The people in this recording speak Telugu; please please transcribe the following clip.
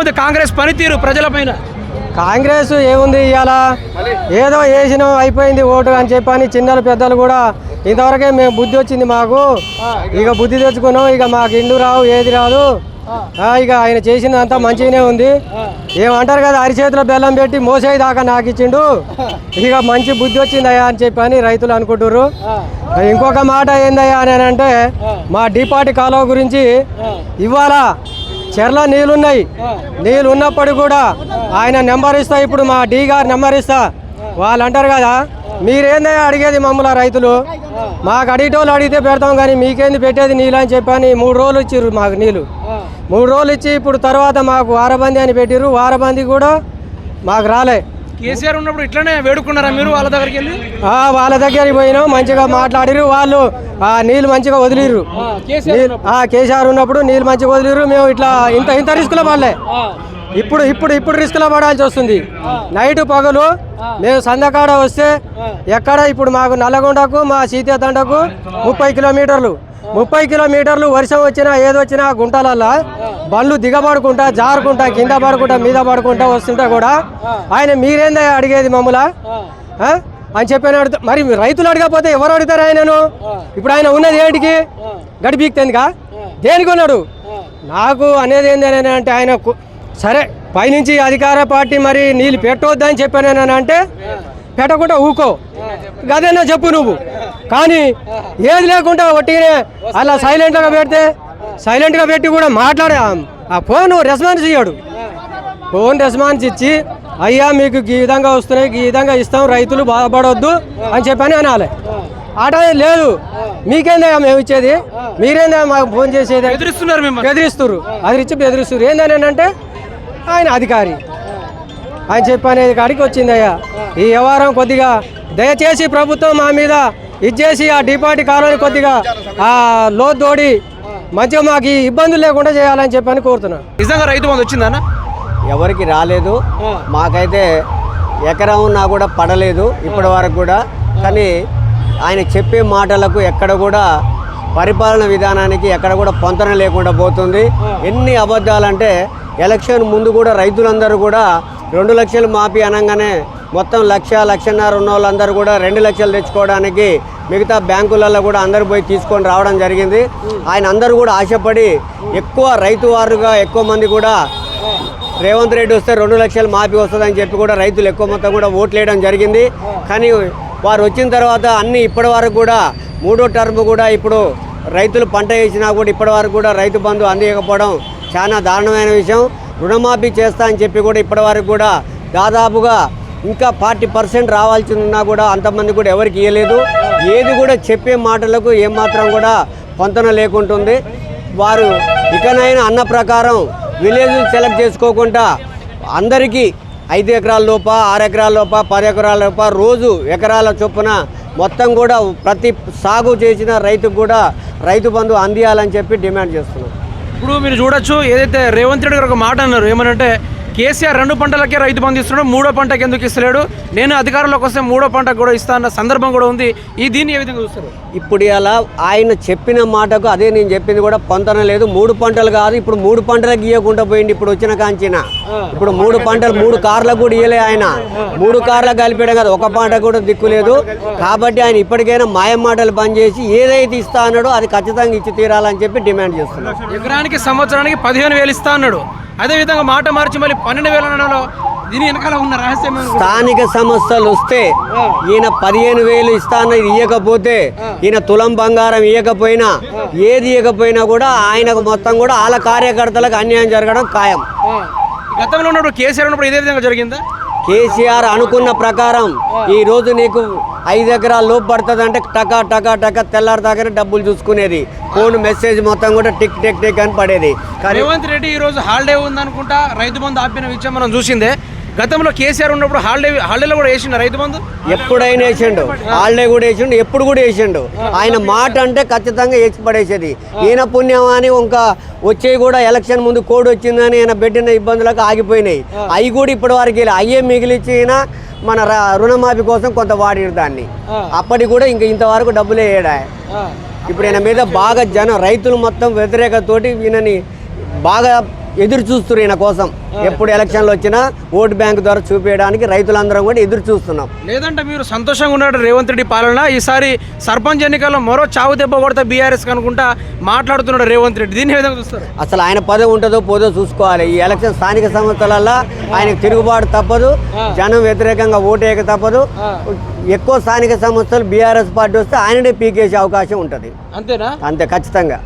ఉంది కాంగ్రెస్ పనితీరు ప్రజలపైన కాంగ్రెస్ ఏముంది ఇవాళ? ఏదో వేసినాం అయిపోయింది ఓటు అని చెప్పని చిన్నలు పెద్దలు కూడా ఇంతవరకే మేము బుద్ధి వచ్చింది మాకు. ఇక బుద్ధి తెచ్చుకున్నాం ఇక మాకు ఇండు రావు ఏది రాదు. ఇక ఆయన చేసిందంతా మంచిగానే ఉంది. ఏమంటారు కదా అరిచేతిలో బెల్లం పెట్టి మోసేయి దాకా నాకు ఇచ్చిండు. ఇక మంచి బుద్ధి వచ్చిందయ్యా అని చెప్పని రైతులు అనుకుంటున్నారు ఇంకొక మాట ఏందయ్యా అని అంటే మా డిపార్టీ కాలువ గురించి ఇవాళ చెర్ల నీళ్ళున్నాయి. నీళ్ళు ఉన్నప్పుడు కూడా ఆయన నెంబర్ ఇస్తా ఇప్పుడు మా డి గారు నెంబర్ ఇస్తా. వాళ్ళు అంటారు కదా మీరేందయ్యా అడిగేది మమ్మల్ని రైతులు? మాకు అడిగేటోళ్ళు అడిగితే పెడతాం కానీ మీకేంది పెట్టేది నీళ్ళు అని చెప్పని మూడు రోజులు ఇచ్చిర్రు మాకు నీళ్ళు. మూడు రోజులు ఇచ్చి ఇప్పుడు తర్వాత మాకు వారబంది అని పెట్టిర్రు. వారబంది కూడా మాకు రాలే. కేసీఆర్ ఉన్నప్పుడు ఇట్లనే వేడుకున్నారా మీరు వాళ్ళ దగ్గరికి వెళ్ళి? వాళ్ళ దగ్గరికి పోయినాం మంచిగా మాట్లాడిరు వాళ్ళు ఆ నీళ్ళు మంచిగా ఆ కేసీఆర్ ఉన్నప్పుడు. నీళ్ళు మంచిగా వదిలిర్రు. మేము ఇట్లా ఇంత ఇంత రిస్క్లో పడలే. ఇప్పుడు ఇప్పుడు ఇప్పుడు రిస్క్లో పడాల్సి వస్తుంది. నైట్ పగలు మేము సందకాడ వస్తే ఎక్కడ ఇప్పుడు మాకు నల్లగొండకు మా సీతతండకు ముప్పై కిలోమీటర్లు. ముప్పై కిలోమీటర్లు వర్షం వచ్చినా ఏది వచ్చినా గుంటలల్లా బండ్లు దిగబడుకుంటా జారుకుంటా కింద పడుకుంటా మీద పడుకుంటా వస్తుంటా కూడా ఆయన మీరేందా అడిగేది మమ్మల్ని? అని చెప్పాను అడుగుతా మరి రైతులు అడగకపోతే ఎవరు అడుగుతారు ఆయనను? ఇప్పుడు ఆయన ఉన్నది ఏంటికి? గడి బీక్తేందిగా దేనికి ఉన్నాడు? నాకు అనేది ఏంది అని అంటే ఆయన సరే పైనుంచి అధికార పార్టీ మరి నీళ్ళు పెట్టవద్దని చెప్పాను అంటే పెట్టకుండా ఊకో. గదేనా చెప్పు నువ్వు. కానీ ఏది లేకుండా ఒట్టిగానే అలా సైలెంట్గా పెడితే సైలెంట్గా పెట్టి కూడా మాట్లాడే ఆ ఫోన్ రెస్పాన్స్ ఇయ్యాడు. ఫోన్ రెస్పాన్స్ ఇచ్చి అయ్యా మీకు ఈ విధంగా వస్తున్నాయి ఈ విధంగా ఇస్తాం రైతులు బాధపడవద్దు అని చెప్పని అనాలి. ఆట లేదు. మీకేందయ్యా మేము ఇచ్చేది? మీరేందా మాకు ఫోన్ చేసేది? బెదిరిస్తున్నారు అది ఇచ్చి బెదిరిస్తున్నారు ఏందని అంటే ఆయన అధికారి. ఆయన చెప్పనేది కాడికి వచ్చిందయ్యా ఈ వ్యవహారం కొద్దిగా దయచేసి ప్రభుత్వం మా మీద ఇచ్చేసి ఆ డిపార్టీ కాలనీ కొద్దిగా ఆ లోతోడి మంచిగా మాకు ఈ ఇబ్బందులు లేకుండా చేయాలని చెప్పని కోరుతున్నాను. నిజంగా రైతు బంధు వచ్చిందన్న ఎవరికి రాలేదు. మాకైతే ఎకరం ఉన్నా కూడా పడలేదు ఇప్పటి వరకు కూడా. కానీ ఆయన చెప్పే మాటలకు ఎక్కడ కూడా పరిపాలన విధానానికి ఎక్కడ కూడా పొంతన లేకుండా పోతుంది. ఎన్ని అబద్ధాలంటే ఎలక్షన్ ముందు కూడా రైతులందరూ కూడా రెండు లక్షలు మాఫీ అనగానే మొత్తం లక్ష లక్షన్నర ఉన్న వాళ్ళందరూ కూడా రెండు లక్షలు తెచ్చుకోవడానికి మిగతా బ్యాంకులలో కూడా అందరూ పోయి తీసుకొని రావడం జరిగింది. ఆయన అందరూ కూడా ఆశపడి ఎక్కువ రైతు వారుగా ఎక్కువ మంది కూడా రేవంత్ రెడ్డి వస్తే రెండు లక్షలు మాఫీ వస్తుందని చెప్పి కూడా రైతులు ఎక్కువ మొత్తం కూడా ఓట్లు వేయడం జరిగింది. కానీ వారు వచ్చిన తర్వాత అన్ని ఇప్పటి వరకు కూడా మూడో టర్మ్ కూడా ఇప్పుడు రైతులు పంట వేసినా కూడా ఇప్పటి వరకు కూడా రైతు బంధు అందియకపోవడం చాలా దారుణమైన విషయం. రుణమాఫీ చేస్తా అని చెప్పి కూడా ఇప్పటి వరకు కూడా దాదాపుగా ఇంకా ఫార్టీ పర్సెంట్ రావాల్సి ఉన్నా కూడా అంతమంది కూడా ఎవరికి ఇవ్వలేదు ఏది కూడా చెప్పే మాటలకు ఏమాత్రం కూడా పొంతన లేకుంటుంది. వారు ఇకనైనా అన్న ప్రకారం విలేజ్ సెలెక్ట్ చేసుకోకుండా అందరికీ ఐదు ఎకరాల లోప ఆరు ఎకరాల లోప పది ఎకరాల లోప రోజు ఎకరాల చొప్పున మొత్తం కూడా ప్రతి సాగు చేసిన రైతుకు కూడా రైతు బంధు అందియాలని చెప్పి డిమాండ్ చేస్తున్నాం. ఇప్పుడు మీరు చూడొచ్చు ఏదైతే రేవంత్ రెడ్డి గారు ఒక మాట అన్నారు ఏమనంటే కేసీఆర్ రెండు పంటలకే రైతు బంధు ఇస్తున్నాడు మూడో పంటకి ఎందుకు ఇస్తలేడు? నేను అధికారంలోకి వస్తే మూడో పంటకు కూడా ఇస్తా అన్న సందర్భం కూడా ఉంది. ఈ దీన్ని ఏ విధంగా చూస్తారు? ఇప్పుడు ఇలా ఆయన చెప్పిన మాటకు అదే నేను చెప్పింది కూడా పొంతన లేదు. మూడు పంటలు కాదు ఇప్పుడు మూడు పంటలకు ఇవ్వకుండా పోయింది ఇప్పుడు వచ్చిన కాంచిన. ఇప్పుడు మూడు పంటలు మూడు కార్లకు కూడా ఇవ్వలే ఆయన. మూడు కార్లకు కలిపేయడం కాదు ఒక పంట కూడా దిక్కు లేదు. కాబట్టి ఆయన ఇప్పటికైనా మాయ మాటలు బంద్ చేసి ఏదైతే ఇస్తా అన్నాడో అది ఖచ్చితంగా ఇచ్చి తీరాలని చెప్పి డిమాండ్ చేస్తున్నాం. ఎకరానికి సంవత్సరానికి పదిహేను వేలు ఇస్తా అన్నాడు. అదే విధంగా మాట మార్చి మళ్ళీ పన్నెండు వేలు దీని వెనకాల ఉన్న రహస్యం. స్థానిక సమస్యలు వస్తే ఈయన పదిహేను వేలు ఇస్తాను ఇవ్వకపోతే ఈయన తులం బంగారం ఇవ్వకపోయినా ఏది ఇవ్వకపోయినా కూడా ఆయనకు మొత్తం కూడా వాళ్ళ కార్యకర్తలకు అన్యాయం జరగడం ఖాయం. గతంలో ఉన్నప్పుడు కేసీఆర్ ఉన్నప్పుడు ఇదే విధంగా జరిగిందా? కేసీఆర్ అనుకున్న ప్రకారం ఈ రోజు నీకు ఐదు ఎకరాల లోపు పడుతుంది అంటే టకా టకా టకా తెల్లారి దాకానే డబ్బులు చూసుకునేది. ఫోన్ మెసేజ్ మొత్తం కూడా టిక్ టిక్ టిక్ అని పడేది. రేవంత్ రెడ్డి ఈ రోజు హాలిడే ఉందనుకుంటా రైతు బంధు ఆపిన విషయం మనం చూసిందే. గతంలో కేసీఆర్ ఉన్నప్పుడు హాలిడే హాలిడేలో కూడా వేసిండు రైతు బంధు? ఎప్పుడైనా వేసిండు. హాలిడే కూడా వేసిండు ఎప్పుడు కూడా వేసిండు. ఆయన మాట అంటే ఖచ్చితంగా వేసి పడేసేది ఈయన పుణ్యం అని ఇంకా వచ్చేవి కూడా ఎలక్షన్ ముందు కోడ్ వచ్చిందని ఈయన పెట్టిన ఇబ్బందులకు ఆగిపోయినాయి. అవి కూడా ఇప్పటి వరకు వెళ్ళి అయ్యే మిగిలిచ్చి ఈయన మన రుణమాఫీ కోసం కొంత వాడిరు దాన్ని. అప్పటికి కూడా ఇంక ఇంతవరకు డబ్బులే వేయడా ఇప్పుడు ఈయన మీద బాగా జనం రైతులు మొత్తం వ్యతిరేకతోటి ఈయనని బాగా ఎదురు చూస్తున్నారు ఈయన కోసం. ఎప్పుడు ఎలక్షన్లు వచ్చినా ఓటు బ్యాంక్ ద్వారా చూపించడానికి రైతులందరం కూడా ఎదురు చూస్తున్నాం. లేదంటే మీరు సంతోషంగా ఉన్నాడు రేవంత్ రెడ్డి పాలన ఈసారి సర్పంచ్ ఎన్నికల్లో మరో చావు దెబ్బ కొడతా బీఆర్ఎస్ కనుకుంటా మాట్లాడుతున్నాడు రేవంత్ రెడ్డి. దీన్ని విధంగా చూస్తారు? అసలు ఆయన పదవి ఉంటుందో పోదో చూసుకోవాలి. ఈ ఎలక్షన్ స్థానిక సంస్థలల్లో ఆయనకు తిరుగుబాటు తప్పదు. జనం వ్యతిరేకంగా ఓటేయక తప్పదు. ఎక్కువ స్థానిక సంస్థలు బీఆర్ఎస్ పార్టీ వస్తే ఆయననే పీకేసే అవకాశం ఉంటుంది. అంతేనా? అంతే ఖచ్చితంగా.